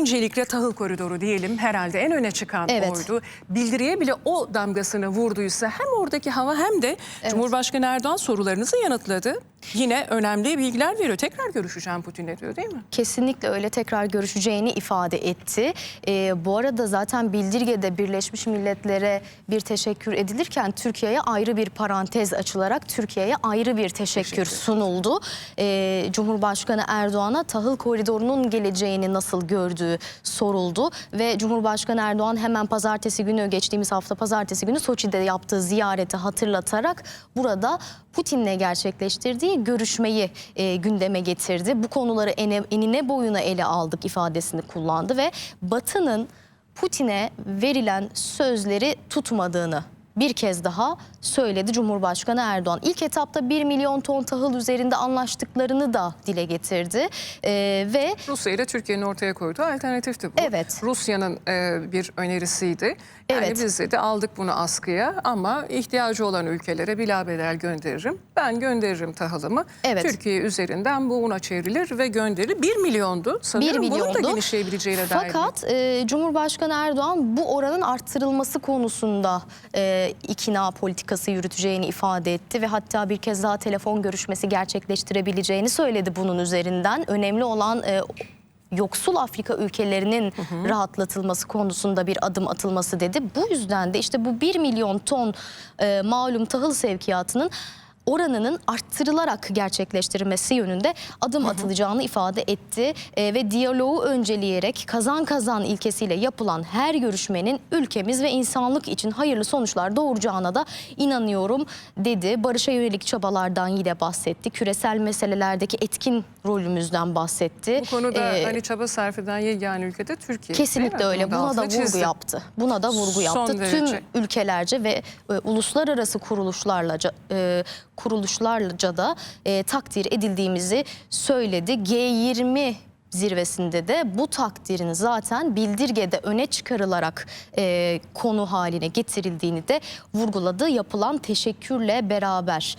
öncelikle tahıl koridoru diyelim herhalde en öne çıkan Evet. oydu. Bildiriye bile o damgasını vurduysa hem oradaki hava hem de Cumhurbaşkanı Erdoğan sorularınızı yanıtladı. Yine önemli bilgiler veriyor. Tekrar görüşeceğim Putin'le diyor değil mi? Kesinlikle öyle tekrar görüşeceğini ifade etti. Ee, bu arada zaten bildirgede Birleşmiş Milletler'e bir teşekkür edilirken Türkiye'ye ayrı bir parantez açılarak Türkiye'ye ayrı bir teşekkür, Teşekkür. sunuldu. Ee, Cumhurbaşkanı Erdoğan'a tahıl koridorunun geleceğini nasıl gördüğü soruldu ve Cumhurbaşkanı Erdoğan hemen pazartesi günü geçtiğimiz hafta pazartesi günü Soçi'de yaptığı ziyareti hatırlatarak burada Putin'le gerçekleştirdiği görüşmeyi e, gündeme getirdi. Bu konuları ene, enine boyuna ele aldık ifadesini kullandı ve Batı'nın Putin'e verilen sözleri tutmadığını bir kez daha söyledi Cumhurbaşkanı Erdoğan. İlk etapta 1 milyon ton tahıl üzerinde anlaştıklarını da dile getirdi E, ve Rusya ile Türkiye'nin ortaya koyduğu alternatifti bu. Evet. Rusya'nın e, bir önerisiydi. Yani Evet. biz dedi aldık bunu askıya ama ihtiyacı olan ülkelere bilabedel gönderirim. Ben gönderirim tahılımı. Evet. Türkiye üzerinden bu una çevrilir ve gönderilir. 1 milyondu sanırım. 1 Bunun da milyondu. genişleyebileceğine dair. Fakat e, Cumhurbaşkanı Erdoğan bu oranın arttırılması konusunda e, ikna politikası yürüteceğini ifade etti ve hatta bir kez daha telefon görüşmesi gerçekleştirebileceğini söyledi bunun üzerinden. Önemli olan e, yoksul Afrika ülkelerinin rahatlatılması konusunda bir adım atılması dedi. Bu yüzden de işte bu 1 milyon ton e, malum tahıl sevkiyatının oranının arttırılarak gerçekleştirilmesi yönünde adım atılacağını ifade etti E, ve diyaloğu önceleyerek kazan kazan ilkesiyle yapılan her görüşmenin ülkemiz ve insanlık için hayırlı sonuçlar doğuracağına da inanıyorum dedi. Barışa yönelik çabalardan yine bahsetti. Küresel meselelerdeki etkin rolümüzden bahsetti. Bu konuda Ee, hani çaba sarf eden yegane ülkede Türkiye. Kesinlikle öyle. Buna da vurgu çizdi. yaptı. Buna da vurgu Son yaptı. derece. Tüm ülkelerce ve e, uluslararası kuruluşlarla e, kuruluşlarca da e, takdir edildiğimizi söyledi. G20 zirvesinde de bu takdirin zaten bildirgede öne çıkarılarak e, konu haline getirildiğini de vurguladı yapılan teşekkürle beraber.